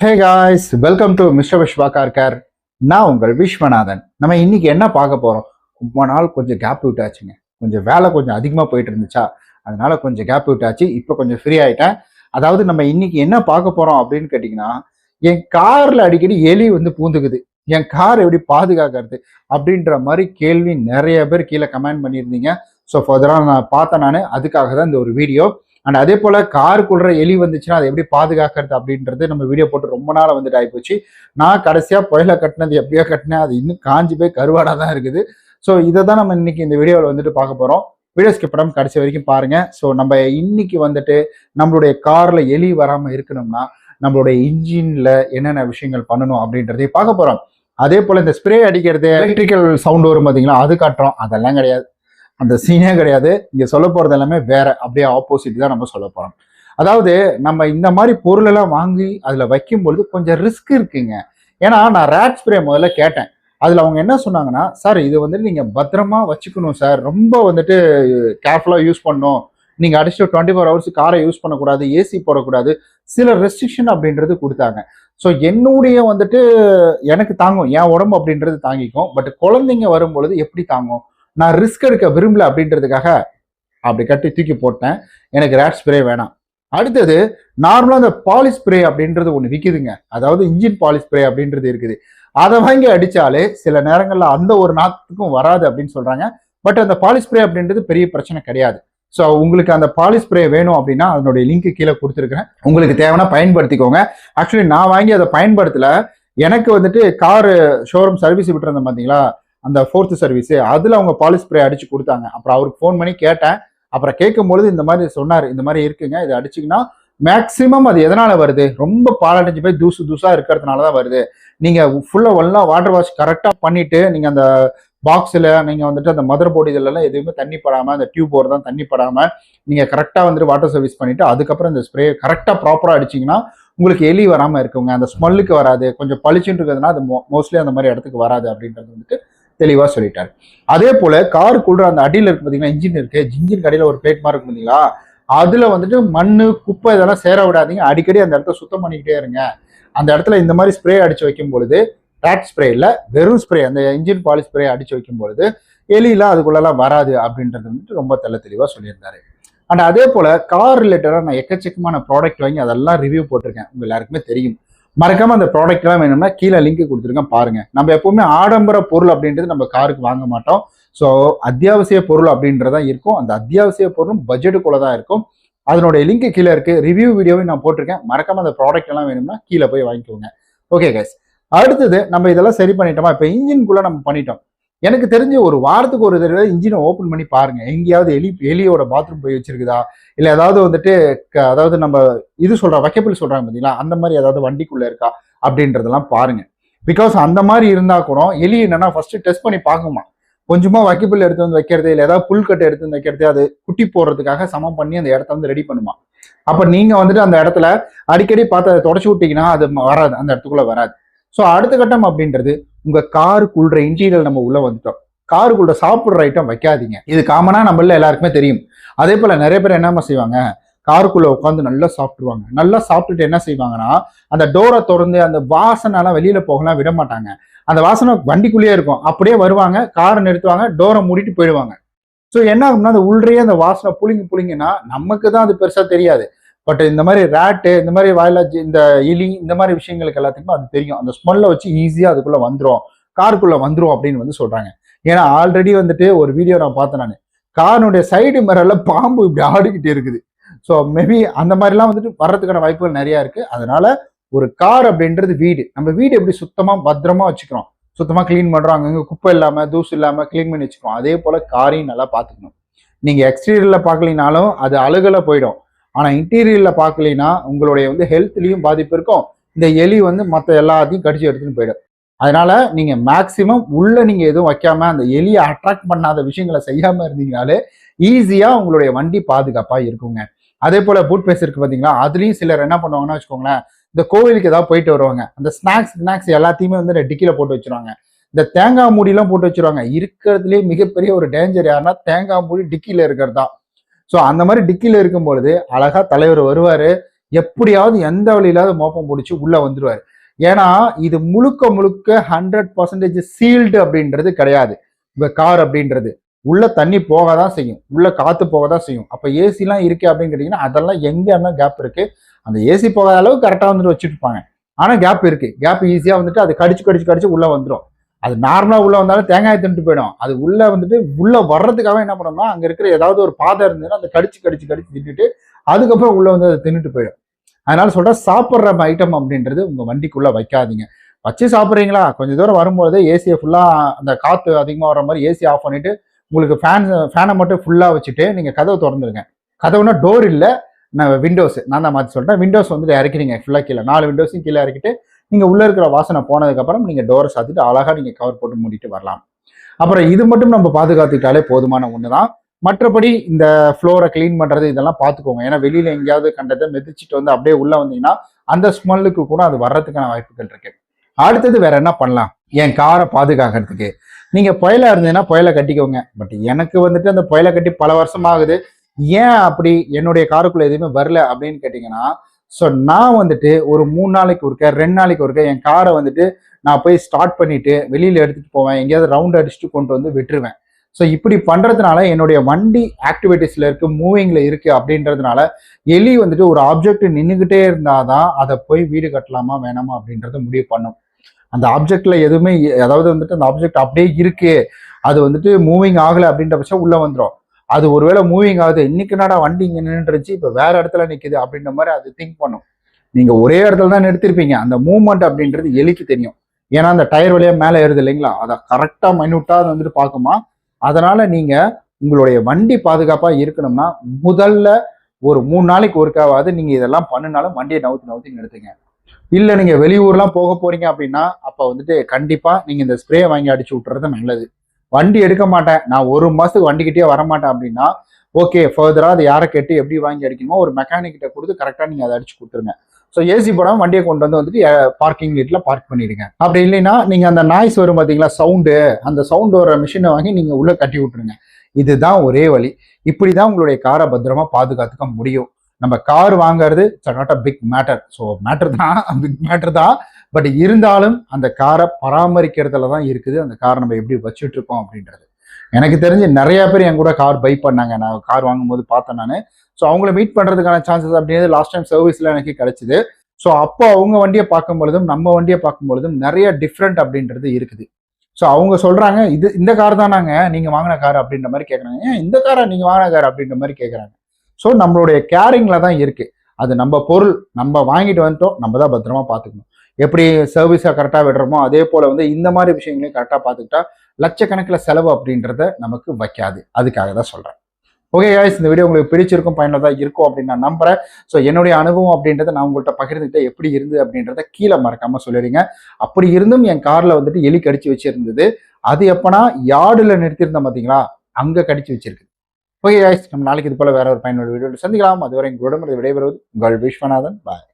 Hey guys welcome to mister Viswa car care நான் உங்கள் விஸ்வநாதன். நம்ம இன்னைக்கு என்ன பார்க்க போகிறோம் ரொம்ப நாள் கொஞ்சம் கேப் விட்டாச்சுங்க. கொஞ்சம் வேலை கொஞ்சம் அதிகமாக போயிட்டு இருந்துச்சா? அதனால கொஞ்சம் கேப் விட்டாச்சு. இப்போ கொஞ்சம் ஃப்ரீ ஆயிட்டேன். அதாவது நம்ம இன்னைக்கு என்ன பார்க்க போகிறோம் அப்படின்னு கேட்டிங்கன்னா என் காரில் அடிக்கடி எலி வந்து பூந்துக்குது. என் கார் எப்படி பாதுகாக்கிறது அப்படின்ற மாதிரி கேள்வி நிறைய பேர் கீழே கமெண்ட் பண்ணியிருந்தீங்க. ஸோ ஃபர்தராக நான் பார்த்தேன் நான். அதுக்காக தான் இந்த ஒரு வீடியோ அண்ட் அதே போல் காருக்குள்ள எலி வந்துச்சுன்னா அதை எப்படி பாதுகாக்கிறது அப்படின்றது நம்ம வீடியோ போட்டு ரொம்ப நாள் வந்துட்டு ஆகிப்போச்சு நான் கடைசியாக புயல கட்டினது எப்படியோ கட்டினேன். அது இன்னும் காஞ்சி போய் கருவாடாக தான் இருக்குது. ஸோ இதை தான் நம்ம இன்னைக்கு இந்த வீடியோவில் வந்துட்டு பார்க்க போகிறோம் வீடியோ ஸ்கிப் பண்ணாமல் கடைசி வரைக்கும் பாருங்கள் ஸோ நம்ம இன்னைக்கு வந்துட்டு நம்மளுடைய காரில் எலி வராமல் இருக்கணும்னா நம்மளுடைய இன்ஜினில் என்னென்ன விஷயங்கள் பண்ணணும் அப்படின்றதையும் பார்க்க போகிறோம் அதே போல் இந்த ஸ்ப்ரே அடிக்கிறது எலக்ட்ரிக்கல் சவுண்ட் வரும் பார்த்தீங்களா அது காட்டுறோம். அதெல்லாம் கிடையாது. அந்த சீனே கிடையாது. இங்கே சொல்ல போகிறது எல்லாமே வேற. அப்படியே ஆப்போசிட் தான் நம்ம சொல்ல போகிறோம் அதாவது நம்ம இந்த மாதிரி பொருளெல்லாம் வாங்கி அதில் வைக்கும் பொழுது கொஞ்சம் ரிஸ்க் இருக்குங்க. ஏன்னா நான் ரேட் ஸ்ப்ரே முதல்ல கேட்டேன். அதில் அவங்க என்ன சொன்னாங்கன்னா சார் இது வந்துட்டு நீங்கள் பத்திரமா வச்சுக்கணும் சார். ரொம்ப வந்துட்டு கேர்ஃபுல்லாக யூஸ் பண்ணணும். நீங்கள் அடிச்சுட்டு டுவெண்ட்டி ஃபோர் ஹவர்ஸ் காரை யூஸ் பண்ணக்கூடாது ஏசி போடக்கூடாது. சில ரெஸ்ட்ரிக்ஷன் அப்படின்றது கொடுத்தாங்க. ஸோ என்னுடைய வந்துட்டு எனக்கு தாங்கும். என் உடம்பு அப்படின்றது தாங்கிக்கும். பட் குழந்தைங்க வரும்பொழுது எப்படி தாங்கும்? நான் ரிஸ்க் எடுக்க விரும்பல அப்படின்றதுக்காக அப்படி கட்டி தூக்கி போட்டேன். எனக்கு ரேட் ஸ்ப்ரே வேணாம். அடுத்தது நார்மலாக அந்த பாலி ஸ்ப்ரே அப்படின்றது ஒன்று விற்கிதுங்க அதாவது இன்ஜின் பாலி ஸ்ப்ரே அப்படின்றது இருக்குது. அதை வாங்கி அடித்தாலே சில நேரங்களில் அந்த ஒரு நாத்துக்கும் வராது அப்படின்னு சொல்கிறாங்க பட் அந்த பாலி ஸ்ப்ரே அப்படின்றது பெரிய பிரச்சனை கிடையாது. ஸோ உங்களுக்கு அந்த பாலி ஸ்ப்ரே வேணும் அப்படின்னா அதனுடைய லிங்க் கீழே கொடுத்துருக்குறேன். உங்களுக்கு தேவைன்னா பயன்படுத்திக்கோங்க. ஆக்சுவலி நான் வாங்கி அதை பயன்படுத்தலை. எனக்கு வந்துட்டு காரு ஷோரூம் சர்வீஸ் விட்டுருந்தேன் பார்த்தீங்களா அந்த ஃபோர்த்து சர்வீஸ் அதில் அவங்க பாலிஸ் ஸ்ப்ரே அடிச்சு கொடுத்தாங்க. அப்புறம் அவருக்கு ஃபோன் பண்ணி கேட்டேன். அப்புறம் கேட்கும் பொழுது இந்த மாதிரி சொன்னார் இந்த மாதிரி இருக்குங்க இதை அடிச்சிங்கன்னா மேக்சிமம் அது எதனால வருது? ரொம்ப பாலடைஞ்சு போய் தூசு தூசா இருக்கிறதுனால தான் வருது. நீங்க ஃபுல்லா ஒல்லா வாட்டர் வாஷ் கரெக்டா பண்ணிட்டு நீங்க அந்த பாக்ஸில் நீங்கள் வந்துட்டு அந்த மதர் போர்டு இதெல்லாம் எதுவுமே தண்ணி படாமல் அந்த டியூப் போர்டு தான் தண்ணி படாமல் நீங்கள் கரெக்டாக வந்துட்டு வாட்டர் சர்வீஸ் பண்ணிவிட்டு அதுக்கப்புறம் இந்த ஸ்ப்ரே கரெக்டாக ப்ராப்பராக அடிச்சிங்கன்னா உங்களுக்கு எலி வராமல் இருக்குங்க. அந்த ஸ்மெல்லுக்கு வராது. கொஞ்சம் பளிச்சுன்னு இருக்கிறதுனா அது மோஸ்ட்லி அந்த மாதிரி இடத்துக்கு வராது அப்படின்றது வந்துட்டு தெளிவாக சொல்லிட்டாரு. அதே போல காருக்குள்ள அந்த அடியில் இருக்கு பார்த்தீங்கன்னா இன்ஜின் இருக்கு இன்ஜின் கடையில் ஒரு பிளேட் மாதிரி இருக்கு பார்த்தீங்களா அதுல வந்துட்டு மண்ணு குப்பை இதெல்லாம் சேர விடாதீங்க அடிக்கடி அந்த இடத்த சுத்தம் பண்ணிக்கிட்டே இருங்க. அந்த இடத்துல இந்த மாதிரி ஸ்ப்ரே அடிச்சு வைக்கும் பொழுது ரேட் ஸ்ப்ரே இல்லை வெறும் ஸ்ப்ரே அந்த இன்ஜின் பாலி ஸ்ப்ரே அடிச்சு வைக்கும் பொழுது எலியெல்லாம் அதுக்குள்ளெல்லாம் வராது அப்படின்றது வந்துட்டு ரொம்ப தெள்ள தெளிவாக சொல்லியிருந்தாரு. அண்ட் அதே போல கார் ரிலேட்டடாக நான் எக்கச்சக்கமான ப்ராடக்ட் வாங்கி அதெல்லாம் ரிவ்யூ போட்டிருக்கேன். உங்க எல்லாருக்குமே தெரியும். மறக்காம அந்த ப்ராடக்ட் எல்லாம் வேணும்னா கீழே லிங்க் கொடுத்துருக்கேன் பாருங்க. நம்ம எப்பவுமே ஆடம்பர பொருள் அப்படின்றது நம்ம காருக்கு வாங்க மாட்டோம். ஸோ அத்தியாவசிய பொருள் அப்படின்றதா இருக்கும். அந்த அத்தியாவசிய பொருளும் பட்ஜெட்டுக்குள்ள தான் இருக்கும். அதனுடைய லிங்க் கீழே இருக்கு. ரிவ்யூ வீடியோவையும் நான் போட்டிருக்கேன். மறக்காம அந்த ப்ராடக்ட் எல்லாம் வேணும்னா கீழே போய் வாங்கிக்கோங்க. ஓகே கைஸ் அடுத்தது நம்ம இதெல்லாம் சரி பண்ணிட்டோமா? இப்போ இன்ஜின்குள்ள நம்ம பண்ணிட்டோம். எனக்கு தெரிஞ்ச ஒரு வாரத்துக்கு ஒரு தடவை இன்ஜினை ஓப்பன் பண்ணி பாருங்க. எங்கேயாவது எலி எலியோட பாத்ரூம் போய் வச்சிருக்குதா? இல்லை ஏதாவது வந்துட்டு அதாவது நம்ம இது சொல்ற வைக்கப்பில் சொல்றாங்க பார்த்தீங்களா அந்த மாதிரி ஏதாவது வண்டிக்குள்ள இருக்கா? அப்படின்றதெல்லாம் பாருங்க. பிகாஸ் அந்த மாதிரி இருந்தா கூட எலி என்னன்னா ஃபர்ஸ்ட் டெஸ்ட் பண்ணி பார்க்குமா? கொஞ்சமா வைக்கப்பில் எடுத்து வந்து வைக்கிறது இல்லை ஏதாவது புல்கட்டை எடுத்து வந்து வைக்கிறது அது குட்டி போடுறதுக்காக சமம் பண்ணி அந்த இடத்த வந்து ரெடி பண்ணுமா? அப்ப நீங்க வந்துட்டு அந்த இடத்துல அடிக்கடி பார்த்து அதை தொடச்சி விட்டீங்கன்னா அது வராது அந்த இடத்துக்குள்ள வராது. ஸோ அடுத்த கட்டம் அப்படின்றது உங்க காருக்குள்ள இன்டீரியல் நம்ம உள்ள வந்துட்டோம். காருக்குள்ள சாப்பிட்ற ஐட்டம் வைக்காதீங்க. இது காமனா நம்மள எல்லாருக்குமே தெரியும். அதே போல நிறைய பேர் என்னமா செய்வாங்க? காருக்குள்ள உட்காந்து நல்லா சாப்பிட்டுருவாங்க. நல்லா சாப்பிட்டுட்டு என்ன செய்வாங்கன்னா அந்த டோரை திறந்து அந்த வாசனைலாம் வெளியில போகலாம் விட மாட்டாங்க. அந்த வாசனை வண்டிக்குள்ளேயே இருக்கும். அப்படியே வருவாங்க காரை நிறுத்துவாங்க டோரை மூடிட்டு போயிடுவாங்க. ஸோ என்ன ஆகும்னா அந்த உள்ளே அந்த வாசனை புளிங்க புளிங்கன்னா நமக்கு தான் அது பெருசா தெரியாது. பட் இந்த மாதிரி ரேட்டு இந்த மாதிரி வயலாஜி இந்த இலி இந்த மாதிரி விஷயங்களுக்கு எல்லாத்துக்குமே அது தெரியும். அந்த ஸ்மெல்லை வச்சு ஈஸியாக அதுக்குள்ள வந்துடும் காருக்குள்ள வந்துடும் அப்படின்னு வந்து சொல்றாங்க. ஏன்னா ஆல்ரெடி வந்துட்டு ஒரு வீடியோ நான் பார்த்தேன் நான். காரினுடைய சைடு மிரரில் பாம்பு இப்படி ஆடிக்கிட்டே இருக்குது. ஸோ மேபி அந்த மாதிரிலாம் வந்துட்டு வர்றதுக்கான வாய்ப்புகள் நிறையா இருக்கு. அதனால ஒரு கார் அப்படின்றது வீடு. நம்ம வீடு எப்படி சுத்தமாக பத்திரமா வச்சுக்கிறோம்? சுத்தமாக க்ளீன் பண்றோம். அங்கங்க குப்பை இல்லாமல் தூசு இல்லாமல் க்ளீன் பண்ணி வச்சுக்கிறோம். அதே போல காரையும் நல்லா பார்த்துக்கணும். நீங்க எக்ஸ்டீரியர்ல பார்க்கலினாலும் அது அழுகலை போயிடும். ஆனா இன்டீரியர்ல பார்க்கலினா உங்களுடைய வந்து ஹெல்த்லயும் பாதிப்பு இருக்கும். இந்த எலி வந்து மற்ற எல்லாத்தையும் கடிச்சு எடுத்துன்னு போயிடும். அதனால நீங்க மேக்சிமம் உள்ள நீங்க எதுவும் வைக்காம அந்த எலியை அட்ராக்ட் பண்ணாத விஷயங்களை செய்யாம இருந்தீங்கனாலே ஈஸியா உங்களுடைய வண்டி பாதுகாப்பா இருக்குங்க. அதே போல பூட் பேஸ் இருக்கு பாத்தீங்களா? அதுலயும் சிலர் என்ன பண்ணுவாங்கன்னா வச்சுக்கோங்களேன் இந்த கோவிலுக்கு ஏதாவது போயிட்டு வருவாங்க. அந்த ஸ்நாக்ஸ் ஸ்நாக்ஸ் எல்லாத்தையுமே வந்து டிக்கில போட்டு வச்சிருவாங்க. இந்த தேங்காய் மூடிலாம் போட்டு வச்சிருவாங்க. இருக்கிறதுலே மிகப்பெரிய ஒரு டேஞ்சர் யாருன்னா தேங்காய் மூடி டிக்கில இருக்கிறது தான். ஸோ அந்த மாதிரி டிக்கியில் இருக்கும் பொழுது அழகா தலைவர் வருவார். எப்படியாவது எந்த வழியிலாவது மோப்பம் பிடிச்சி உள்ளே வந்துடுவார் ஏன்னா இது முழுக்க முழுக்க ஹண்ட்ரட் பர்சன்டேஜ் சீல்டு அப்படின்றது கிடையாது. இப்போ கார் அப்படின்றது. உள்ள தண்ணி போக தான் செய்யும். உள்ள காற்று போக தான் செய்யும். அப்போ ஏசிலாம் இருக்கு அப்படின்னு கேட்டிங்கன்னா அதெல்லாம் எங்கே இருந்தால் கேப் இருக்குது அந்த ஏசி போகாத அளவு கரெக்டாக வந்துட்டு வச்சுருப்பாங்க ஆனால் கேப் இருக்குது கேப் ஈஸியாக வந்துட்டு அது கடிச்சு கடிச்சு கடிச்சு உள்ளே வந்துடும் அது நார்மலாக உள்ளே வந்தாலும் தேங்காய் தின்ட்டு போயிடும். அது உள்ளே வந்துட்டு உள்ளே வர்றதுக்காக என்ன பண்ணோம்னா அங்கே இருக்கிற ஏதாவது ஒரு பாதை இருந்ததுன்னா அந்த கடிச்சு கடிச்சு கடிச்சு தின்னுட்டு அதுக்கப்புறம் உள்ளே வந்து அதை தின்னுட்டு போயிடும். அதனால சொல்கிற சாப்பிட்ற ஐட்டம் அப்படின்றது உங்கள் வண்டிக்குள்ளே வைக்காதீங்க. வச்சு சாப்பிட்றீங்களா? கொஞ்சம் தூரம் வரும்போது ஏசியை ஃபுல்லாக அந்த காற்று அதிகமாக வர மாதிரி ஏசி ஆஃப் பண்ணிவிட்டு உங்களுக்கு ஃபேன் ஃபேனை மட்டும் ஃபுல்லாக வச்சுட்டு நீங்கள் கதவை திறந்துருங்க. கதவுனா டோர் இல்லை நான் விண்டோஸ் நான் தான் மாற்றி சொல்லிட்டேன் விண்டோஸ் வந்துட்டு இறக்கிறீங்க ஃபுல்லாக கீழே. நாலு விண்டோஸும் கீழே இறக்கிட்டு நீங்கள் உள்ளே இருக்கிற வாசனை போனதுக்கப்புறம் நீங்கள் டோரை சாத்திட்டு அழகாக நீங்கள் கவர் போட்டு மூடிட்டு வரலாம். அப்புறம் இது மட்டும் நம்ம பாதுகாத்துக்கிட்டாலே போதுமான ஒன்று தான் மற்றபடி இந்த ஃப்ளோரை க்ளீன் பண்ணுறது இதெல்லாம் பார்த்துக்கோங்க ஏன்னா வெளியில் எங்கேயாவது கண்டதை மிதிச்சிட்டு வந்து அப்படியே உள்ளே வந்தீங்கன்னா அந்த ஸ்மெல்லுக்கு கூட அது வர்றதுக்கான வாய்ப்புகள் இருக்கு. அடுத்தது வேற என்ன பண்ணலாம்? என் காரை பாதுகாக்கிறதுக்கு. நீங்கள் புயலாக இருந்ததுன்னா புயலை கட்டிக்கோங்க. பட் எனக்கு வந்துட்டு அந்த புயலை கட்டி பல வருஷம் ஆகுது ஏன் அப்படி என்னுடைய காருக்குள்ளே எதுவுமே வரல அப்படின்னு கேட்டிங்கன்னா ஸோ நான் வந்துட்டு ஒரு மூணு நாளைக்கு ஒருக்க ரெண்டு நாளைக்கு ஒருக்க என் காரை வந்துட்டு நான் போய் ஸ்டார்ட் பண்ணிட்டு வெளியில் எடுத்துட்டு போவேன். எங்கேயாவது ரவுண்ட் அடிச்சுட்டு கொண்டு வந்து விட்டுருவேன். ஸோ இப்படி பண்ணுறதுனால என்னுடைய வண்டி ஆக்டிவிட்டிஸில் இருக்கு மூவிங்கில் இருக்குது அப்படின்றதுனால எலி வந்துட்டு ஒரு ஆப்ஜெக்ட் நின்றுக்கிட்டே இருந்தால் தான் அதை போய் வீடு கட்டலாமா வேணாமா அப்படின்றத முடிவு பண்ணும். அந்த ஆப்ஜெக்டில் எதுவுமே அதாவது வந்துட்டு அந்த ஆப்ஜெக்ட் அப்படியே இருக்குது அது வந்துட்டு மூவிங் ஆகலை அப்படின்ற பட்சம் உள்ளே வந்துடும் அது ஒருவேளை மூவிங் ஆகுது. இன்னைக்கு என்னடா வண்டி இங்கே நின்றுச்சு இப்போ வேற இடத்துல நிற்குது அப்படின்ற மாதிரி அது திங்க் பண்ணும். நீங்கள் ஒரே இடத்துல தான் நிறுத்திருப்பீங்க. அந்த மூவ்மெண்ட் அப்படின்றது எலிக்கு தெரியும். ஏன்னா அந்த டயர் வழியாக மேலே ஏறுது இல்லைங்களா? அதை கரெக்டாக மைனூட்டா அது வந்துட்டு பார்க்குமா அதனால நீங்கள் உங்களுடைய வண்டி பாதுகாப்பாக இருக்கணும்னா முதல்ல ஒரு மூணு நாளைக்கு ஒருக்காவது நீங்கள் இதெல்லாம் பண்ணினாலும் வண்டியை நவுத்து நவுத்தி நிறுத்துங்க. இல்லை நீங்கள் வெளியூர்லாம் போக போகிறீங்க அப்படின்னா அப்போ வந்துட்டு கண்டிப்பாக நீங்கள் இந்த ஸ்ப்ரே வாங்கி அடிச்சு விட்டுறது நல்லது. வண்டி எடுக்க மாட்டேன். நான் ஒரு மாதத்துக்கு வண்டிக்கிட்டே வர மாட்டேன் அப்படின்னா ஓகே ஃபர்தராக அதை யாரை கேட்டு எப்படி வாங்கி அடிக்கணுமோ ஒரு மெக்கானிக்கிட்ட கொடுத்து கரெக்டாக நீங்கள் அதை அடிச்சு கொடுத்துருங்க. ஸோ ஏசி போடாமல் வண்டியை கொண்டு வந்து வந்துட்டு பார்க்கிங் வீட்டில் பார்க் பண்ணிடுங்க. அப்படி இல்லைன்னா நீங்கள் அந்த நாய்ஸ் வரும் பார்த்தீங்களா சவுண்டு அந்த சவுண்டு வர மிஷினை வாங்கி நீங்கள் உள்ளே கட்டி விட்டுருங்க. இதுதான் ஒரே வழி. இப்படி தான் உங்களுடைய காரை பத்திரமா பாதுகாத்துக்க முடியும். நம்ம கார் வாங்குறது it's not a big matter so matter தான் பிக் மேட்டர் தான். பட் இருந்தாலும் அந்த காரை பராமரிக்கிறதுல தான் இருக்குது. அந்த காரை நம்ம எப்படி வச்சுட்டு இருக்கோம் அப்படின்றது. எனக்கு தெரிஞ்சு நிறைய பேர் என் கூட கார் பை பண்ணாங்க. நான் கார் வாங்கும்போது பார்த்தேன் நான். ஸோ அவங்கள மீட் பண்ணுறதுக்கான சான்சஸ் அப்படின்றது லாஸ்ட் டைம் சர்வீஸில் எனக்கு கிடைச்சிது. ஸோ அப்போ அவங்க வண்டியை பார்க்கும் பொழுதும் நம்ம வண்டியை பார்க்கும் பொழுதும் நிறைய டிஃப்ரெண்ட் அப்படின்றது இருக்குது. ஸோ அவங்க சொல்கிறாங்க இது இந்த கார் தானாங்க நீங்கள் வாங்கின கார் அப்படின்ற மாதிரி கேட்குறாங்க ஏன் இந்த காரை நீங்கள் வாங்கின கார் அப்படின்ற மாதிரி கேட்குறாங்க ஸோ நம்மளுடைய கேரிங்கில் தான் இருக்குது அது நம்ம பொருள் நம்ம வாங்கிட்டு வந்துட்டோம் நம்ம தான் பத்திரமா பார்த்துக்கணும். எப்படி சர்வீஸை கரெக்டாக விடுறோமோ அதே போல் வந்து இந்த மாதிரி விஷயங்களையும் கரெக்டாக பார்த்துக்கிட்டா லட்சக்கணக்கில் செலவு அப்படின்றத நமக்கு வைக்காது. அதுக்காக தான் சொல்கிறேன் ஓகே காய்ஸ் இந்த வீடியோ உங்களுக்கு பிடிச்சிருக்கும் பயனுள்ளதாக இருக்கும் அப்படின்னு நான் நம்புறேன். ஸோ என்னுடைய அனுபவம் அப்படின்றத நான் உங்கள்கிட்ட பகிர்ந்துக்கிட்டே எப்படி இருந்தது அப்படின்றத கீழே மறக்காமல் சொல்லிடுங்க. அப்படி இருந்தும் என் காரில் வந்துட்டு எலி கடிச்சு வச்சிருந்தது. அது எப்போனா யார்டில் நிறுத்தியிருந்தோம் பார்த்தீங்களா? அங்கே கடிச்சு வச்சிருக்கு. ஓகே காய்ஸ் நம்ம நாளைக்கு இது போல் வேற ஒரு பயனுள்ள வீடியோவில் சந்திக்கலாம். அதுவரை எங்களுடன் விடைபெறுவது உங்கள் விஸ்வநாதன். பாய்